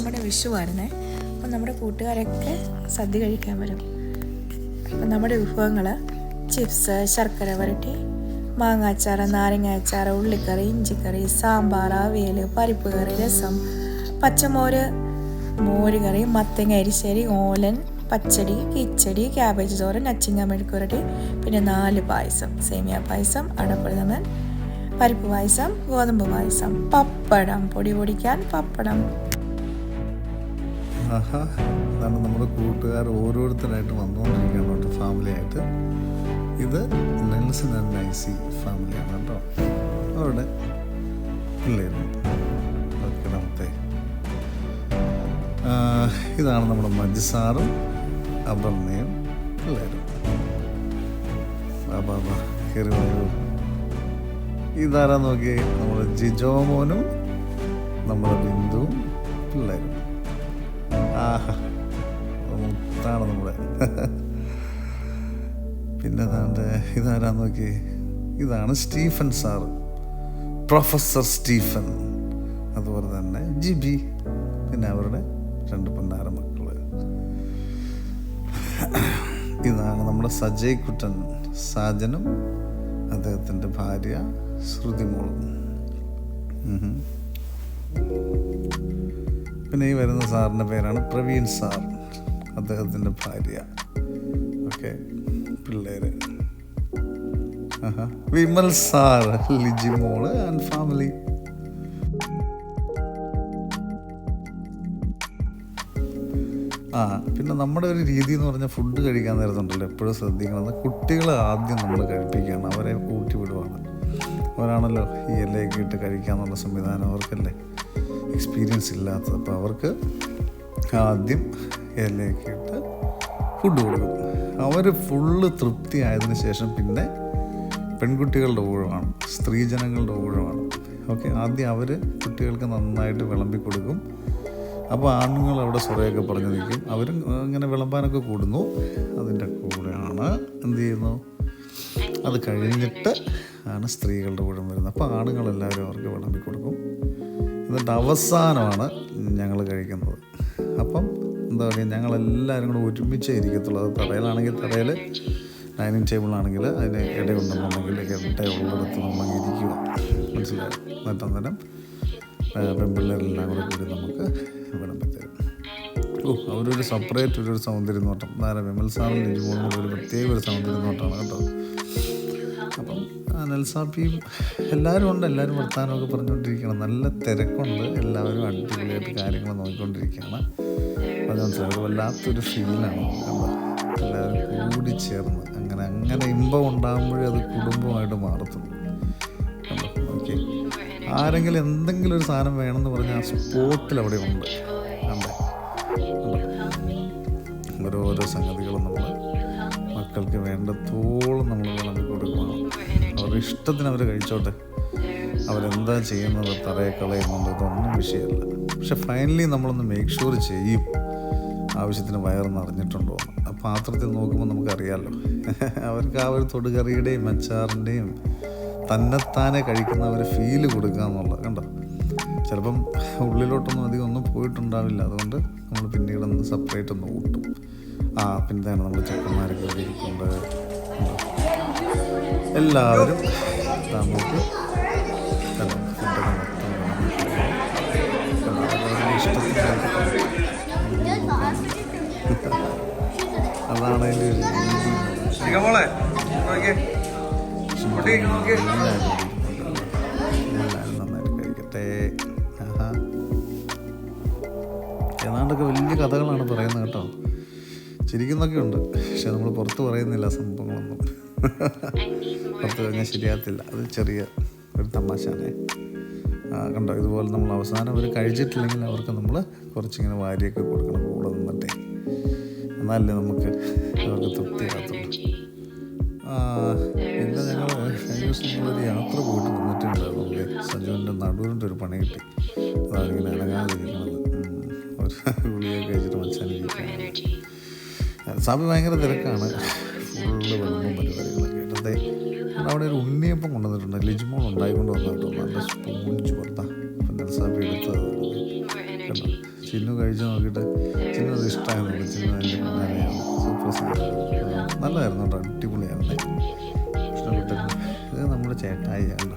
നമ്മുടെ വിഷുവായിരുന്നേ അപ്പം നമ്മുടെ കൂട്ടുകാരൊക്കെ സദ്യ കഴിക്കാൻ വരും. അപ്പം നമ്മുടെ വിഭവങ്ങൾ ചിപ്സ് ശർക്കര വരട്ടി മാങ്ങാച്ചാറ് നാരങ്ങ അച്ചാറ് ഉള്ളിക്കറി ഇഞ്ചിക്കറി സാമ്പാർ അവിയൽ പരിപ്പ് കറി രസം പച്ചമോര് മോരുകറി മത്തങ്ങ അരിശ്ശേരി ഓലൻ പച്ചടി കിച്ചടി ക്യാബേജ് തോരൻ അച്ചിങ്ങ മെഴുക്കുരട്ടി പിന്നെ നാല് പായസം സേമിയ പായസം അടപ്രഥമൻ പരിപ്പ് പായസം ഗോതമ്പ് പായസം പപ്പടം പൊടി പൊടിക്കാൻ പപ്പടം. ആഹാ. അതാണ് നമ്മുടെ കൂട്ടുകാർ ഓരോരുത്തരായിട്ട് വന്നുകൊണ്ടിരിക്കുകയാണ് കേട്ടോ ഫാമിലി ആയിട്ട് ഇത് നെൽസൺ ആൻഡ് നൈസി ഫാമിലിയാണ് കേട്ടോ. അവരുടെ പിള്ളേരും ഓക്കെ ഇതാണ് നമ്മുടെ മജ്സാറും അപർണയും പിള്ളേരും ബാ കയറി വരൂ. ഇതാരാ നോക്കിയേ? നമ്മുടെ ജിജോ മോനും നമ്മുടെ ബിന്ദുവും പിള്ളേരും. മുത്താണ് നമ്മുടെ പിന്നെ അതാണ്ട് ഇതാരാ നോക്കി? ഇതാണ് സ്റ്റീഫൻ സാർ പ്രൊഫസർ സ്റ്റീഫൻ. അതുപോലെ തന്നെ ജിബി. പിന്നെ അവരുടെ രണ്ട് പെണ്ണാര മക്കൾ. ഇതാണ് നമ്മുടെ സജയ് കുട്ടൻ സാജനും അദ്ദേഹത്തിന്റെ ഭാര്യ ശ്രുതിമോളും. പിന്നെ ഈ വരുന്ന സാറിന്റെ പേരാണ് പ്രവീൺ സാർ. അദ്ദേഹത്തിന്റെ ഭാര്യ. ഓക്കെ. പിള്ളേര്. വിമൽ സാർ ലിജി മോൾ ആൻഡ് ഫാമിലി ആ പിന്നെ നമ്മുടെ ഒരു രീതി എന്ന് പറഞ്ഞാൽ ഫുഡ് കഴിക്കാൻ നേരത്തുണ്ടല്ലോ എപ്പോഴും ശ്രദ്ധിക്കുന്നത് കുട്ടികളെ ആദ്യം നമ്മൾ കഴിപ്പിക്കുകയാണ്. അവരെ കൂട്ടി വിടുവാണ് അവരാണല്ലോ ഈ ഇലയൊക്കെ ഇട്ട് കഴിക്കാമെന്നുള്ള സംവിധാനം. അവർക്കല്ലേ എക്സ്പീരിയൻസ് ഇല്ലാത്തത്. അപ്പോൾ അവർക്ക് ആദ്യം ഇലയൊക്കെ ഇട്ട് ഫുഡ് കൊടുക്കും. അവർ ഫുള്ള് തൃപ്തി ആയതിനു ശേഷം പിന്നെ പെൺകുട്ടികളുടെ ഊഴമാണ് സ്ത്രീജനങ്ങളുടെ ഊഴമാണ്. ഓക്കെ ആദ്യം അവർ കുട്ടികൾക്ക് നന്നായിട്ട് വിളമ്പി കൊടുക്കും. അപ്പോൾ ആണുങ്ങൾ അവിടെ സ്വറയൊക്കെ പറഞ്ഞു നിൽക്കും. അവരും ഇങ്ങനെ വിളമ്പാനൊക്കെ കൂടുന്നു. അതിന്റെ കൂടെയാണ് എന്ത് ചെയ്യുന്നു? അത് കഴിഞ്ഞിട്ട് ആണ് സ്ത്രീകളുടെ കൂടെ വരുന്നത്. അപ്പോൾ ആണുങ്ങളെല്ലാവരും അവർക്ക് വിളമ്പി കൊടുക്കും. എന്നിട്ട് അവസാനമാണ് ഞങ്ങൾ കഴിക്കുന്നത്. അപ്പം എന്താ പറയുക ഞങ്ങളെല്ലാവരും കൂടെ ഒരുമിച്ചേ ഇരിക്കത്തുള്ളൂ. അത് തറയിലാണെങ്കിൽ തറയിൽ ഡൈനിങ് ടേബിളാണെങ്കിൽ അതിന് ഇടയുണ്ടെന്നുണ്ടെങ്കിൽ ഇട്ട ഉള്ളിടത്ത് നമ്മൾ ഇരിക്കുക. മനസ്സിലായി? എന്നിട്ട് അന്നേരം പെൺപിള്ളേരെല്ലാം കൂടെ കൂടി നമുക്ക് വിളമ്പി തരും. ഓ അവരൊരു സെപ്പറേറ്റ് ഒരു സൗന്ദര്യം നോട്ടം. നേരെ വിമൽ പോകുന്നത് ഒരു പ്രത്യേക ഒരു സൗന്ദര്യം നോട്ടമാണ് കേട്ടോ. നെൽസാപ്പിയും എല്ലാവരും ഉണ്ട് എല്ലാവരും വർത്തമാനമൊക്കെ പറഞ്ഞുകൊണ്ടിരിക്കുകയാണ് നല്ല തിരക്കുണ്ട് എല്ലാവരും അടിപൊളിയായിട്ട് കാര്യങ്ങൾ നോക്കിക്കൊണ്ടിരിക്കുകയാണ്. അത് മനസ്സിലാക്കുക വല്ലാത്തൊരു ഫീലാണ് എല്ലാവരും കൂടി ചേർന്ന് അങ്ങനെ അങ്ങനെ ഇമ്പം ഉണ്ടാകുമ്പോഴേ അത് കുടുംബമായിട്ട് മാറത്തുള്ളൂ. ഓക്കെ. ആരെങ്കിലും എന്തെങ്കിലും ഒരു സാധനം വേണമെന്ന് പറഞ്ഞാൽ സ്പോട്ടിൽ അവിടെ ഉണ്ട്. കണ്ടോ? ഓരോരോ സംഗതികളും നമ്മൾ മക്കൾക്ക് വേണ്ടത്തോളം നമ്മൾ വിളമ്പി കൊടുക്കണം. അവരുടെ ഇഷ്ടത്തിന് അവർ കഴിച്ചോട്ടെ. അവരെന്താ ചെയ്യുന്നത് തറയെ കളയുന്നുണ്ട് ഇതൊന്നും വിഷയമല്ല. പക്ഷെ ഫൈനലി നമ്മളൊന്ന് മേക്ക് ഷുവർ ചെയ്യും. ആവശ്യത്തിന് വയർ നിറഞ്ഞിട്ടുണ്ടോ ആ പാത്രത്തിൽ നോക്കുമ്പോൾ നമുക്കറിയാമല്ലോ അവർക്ക് ആ ഒരു തൊടുകറിയുടെയും അച്ചാറിന്റെയും തന്നെത്താനെ കഴിക്കുന്ന ഒരു ഫീൽ കൊടുക്കുക എന്നുള്ളത് കണ്ടോ? ചിലപ്പം ഉള്ളിലോട്ടൊന്നും അധികം ഒന്നും പോയിട്ടുണ്ടാവില്ല. അതുകൊണ്ട് നമ്മൾ പിന്നീട് ഒന്ന് സെപ്പറേറ്റ് ഒന്ന് ഊട്ടും. ആ പിന്നെ നമ്മൾ ചെക്കന്മാരൊക്കെ ഇരിക്കുമ്പോൾ? എല്ലാവരും നമുക്ക്. അതാണ് എല്ലാവരും നന്നായിട്ട് കഴിക്കട്ടെ ആഹാ. ഏതാണ്ടൊക്കെ വലിയ കഥകളാണ് പറയുന്നത് കേട്ടോ. ചിരിക്കുന്നൊക്കെ ഉണ്ട്. പക്ഷെ നമ്മൾ പുറത്ത് പറയുന്നില്ല സംഭവങ്ങളൊന്നും. പുറത്ത് കഴിഞ്ഞാൽ ശരിയാകത്തില്ല. അത് ചെറിയ ഒരു തമാശയാണ്. കണ്ടോ? ഇതുപോലെ നമ്മൾ അവസാനം അവർ കഴിച്ചിട്ടില്ലെങ്കിൽ അവർക്ക് നമ്മൾ കുറച്ചിങ്ങനെ വാരിയൊക്കെ കൊടുക്കണം. കൂടെ നിന്നിട്ടേ. എന്നാലല്ലേ നമുക്ക് അവർക്ക് തൃപ്തിയാകത്തുള്ളൂ. പിന്നെ ഞങ്ങൾ കഴിഞ്ഞ ദിവസം ഞങ്ങളൊരു യാത്ര പോയിട്ട് വന്നിട്ടുണ്ടായിരുന്നു. നമുക്ക് സജുവിന്റെ നടുവിന്റെ ഒരു പണി കിട്ടി. അതാണിങ്ങനെ അനങ്ങാതിരിക്കുന്നത്. ഒരു ഗുളിയൊക്കെ കഴിച്ചിട്ട് മച്ചാനിരിക്കുകയാണ് സാബി ഭയങ്കര തിരക്കാണ്. അവിടെ ഒരു ഉണ്ണിയപ്പം കൊണ്ടുവന്നിട്ടുണ്ട്. ലിജ്മോൾ ഉണ്ടായിക്കൊണ്ട് വന്നിട്ടോ നല്ല സ്പോഞ്ച് പുറത്താ അപ്പം എടുത്ത് ചിന്നു കഴിച്ച് നോക്കിയിട്ട് ചിന്നു അത് ഇഷ്ടമായിരുന്നു ചിന്നു അതിന്റെ സൂപ്പർ നല്ലതായിരുന്നു കേട്ടോ. അടിപൊളിയായിരുന്നു. ഇഷ്ടപ്പെട്ടിരുന്നു ഇത് നമ്മുടെ ചേട്ടായി ആണ്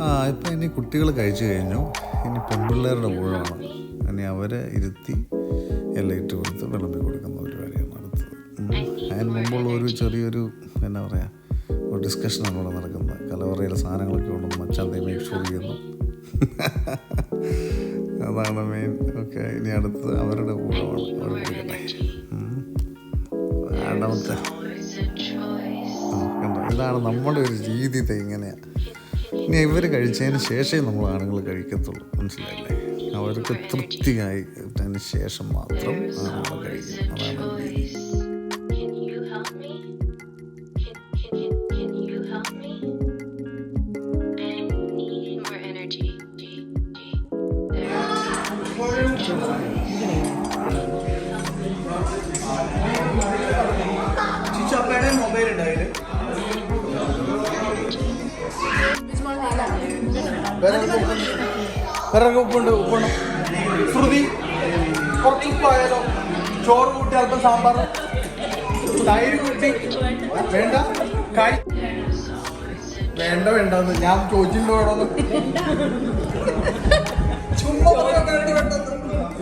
ആ ഇപ്പം ഇനി കുട്ടികൾ കഴിച്ചു കഴിഞ്ഞു. ഇനി പെൺപിള്ളേരുടെ ഊഴമാണ്. ഇനി അവരെ ഇരുത്തി എല്ലാം ഇട്ട് കൊടുത്ത് വിളമ്പി കൊടുക്കുന്ന പരിപാടിയാണ് അടുത്തത്. അതിന് മുമ്പുള്ള ഒരു ചെറിയൊരു എന്നാ പറയുക ഒരു ഡിസ്കഷനാണ് ഇവിടെ നടക്കുന്നത്. കലവറയിലെ സാധനങ്ങളൊക്കെ ഉണ്ടെന്ന് മച്ചാൻ ദൈവം മേക്ക് ഷുവർ ചെയ്യുന്നു അതാണ് മെയിൻ ഓക്കെ ഇനി അടുത്ത് അവരുടെ ഊഴമാണ് അവർ കൊടുക്കട്ടെ ഉം. രണ്ടാമത്തെ. കണ്ടോ? ഇതാണ് നമ്മുടെ ഒരു രീതി ഇങ്ങനെയാണ് ഇനി ഇവർ കഴിച്ചതിന് ശേഷമേ നമ്മൾ ആണുങ്ങൾ കഴിക്കത്തുള്ളൂ. മനസ്സിലായില്ലേ? അവർക്ക് തൃപ്തിയായി. അതിന് ശേഷം മാത്രം ആണുങ്ങൾ കഴിക്കും. അതാണ് മൊബൈൽ ഉണ്ടായില്ല വേറെ ഉപ്പുണ്ട് ഉപ്പുണ്ട് ശ്രുതി കുറച്ച് ഉപ്പായാലോ ചോറ് കൂട്ടി അല്പം സാമ്പാർ. തൈര് കൂട്ടി. വേണ്ട കായ് വേണ്ട വേണ്ടെന്ന് ഞാൻ ചോദിച്ചിട്ടുണ്ടോ ചുമ്മാ വേണ്ടി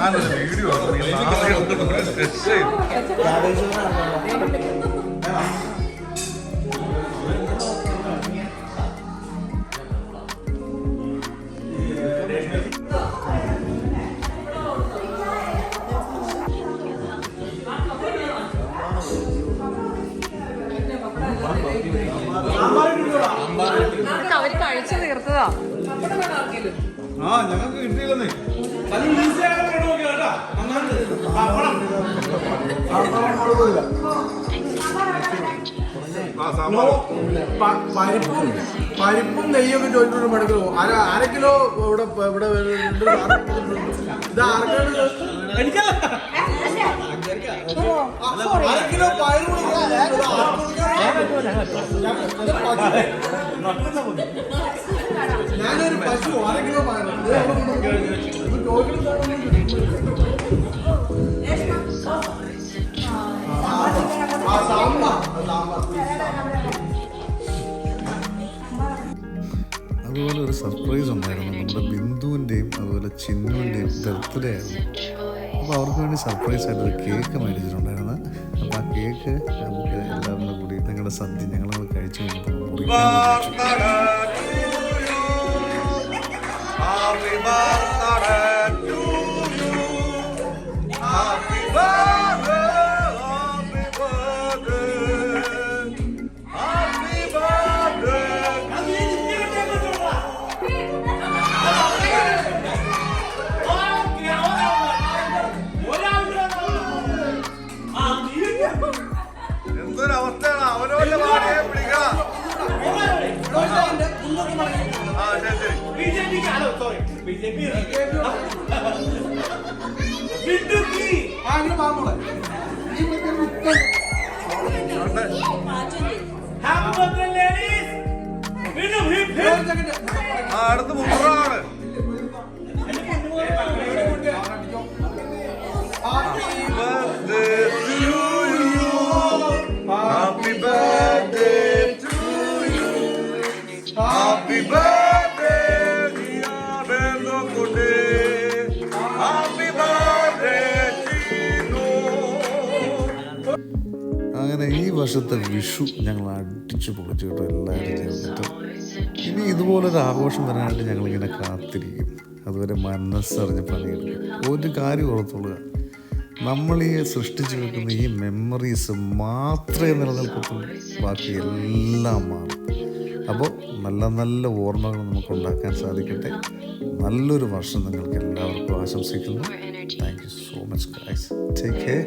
ഞാനൊരു വീഡിയോ അവർ കഴിച്ചു തീർത്തതാ. ആ ഞങ്ങൾക്ക് കിട്ടിയില്ലെന്നേ. പരിപ്പും പരിപ്പും നെയ്യൊക്കെ ചോദിച്ചിട്ട് മടക്കലോ അര അര കിലോ ഇവിടെ ഇവിടെ. ഇത് ആർക്കാണ് എനിക്കല്ല കിലോ? ഞാനൊരു പശു അര കിലോ പയർ സർപ്രൈസ് ഉണ്ടായിരുന്നു. നമ്മുടെ ബിന്ദുവിന്റെയും അതുപോലെ ചിന്നുവിന്റെയും ബർത്ത്ഡേ ആയിരുന്നു അപ്പോൾ അവർക്ക് വേണ്ടി സർപ്രൈസ് ആയിട്ട് ഒരു കേക്ക് മേടിച്ചിട്ടുണ്ടായിരുന്നു. അപ്പോൾ ആ കേക്ക് നമുക്ക് എല്ലാവരും കൂടി ഞങ്ങളുടെ സദ്യ ഞങ്ങൾ കഴിച്ചു മുറിക്കാൻ ബി ജെ പി അടുത്ത് മുറാണ് Happy birthday to you. Happy birthday. വർഷത്തെ വിഷു ഞങ്ങൾ അടിച്ചു പൊളിച്ചു കേട്ടോ എല്ലാവരും ചേർന്നിട്ട്. ഇനി ഇതുപോലൊരു ആഘോഷം വരാനായിട്ട് ഞങ്ങളിങ്ങനെ കാത്തിരിക്കും അതുവരെ മനസ്സറിഞ്ഞ് പണിയെടുക്കും ഒരു കാര്യം ഓർത്തോളുക. നമ്മൾ ഈ സൃഷ്ടിച്ചു വെക്കുന്ന ഈ മെമ്മറീസ് മാത്രമേ നിലനിൽക്കത്തുള്ളൂ. ബാക്കി എല്ലാം മാറും. അപ്പോൾ നല്ല നല്ല ഓർമ്മകൾ നമുക്ക് ഉണ്ടാക്കാൻ സാധിക്കട്ടെ. നല്ലൊരു വർഷം നിങ്ങൾക്ക് എല്ലാവർക്കും ആശംസിക്കുന്നു. Thank you so much guys take care